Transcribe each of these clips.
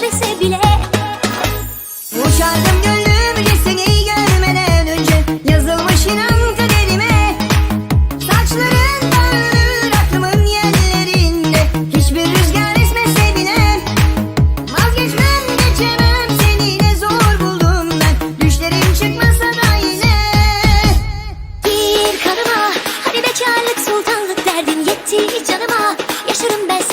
düşmese bile. Uçardım gönlüm seni görmeden önce. Yazılmış inan kaderime. Saçların dağılır aklımın yerlerinde. Hiçbir rüzgar esmese bile. Vazgeçmem geçemem seni ne zor buldum ben. Düşlerim çıkmasa da yine. Gir kanıma hadi bekarlık sultanlık derdin yetti canıma. Yaşarım ben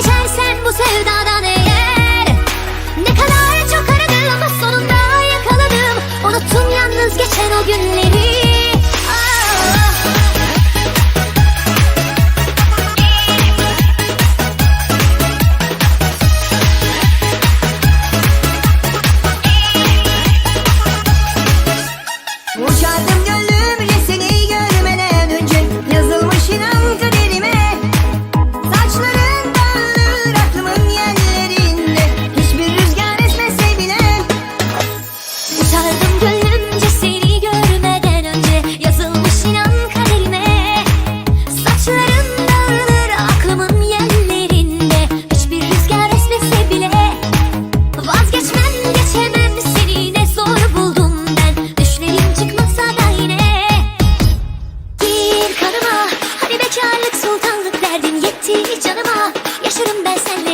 vazgeçersen bu sevdadan eğer. Ne kadar çok aradım ama sonunda yakaladım. Unuttum yalnız geçen o günleri. etti canıma. Yaşarım ben senle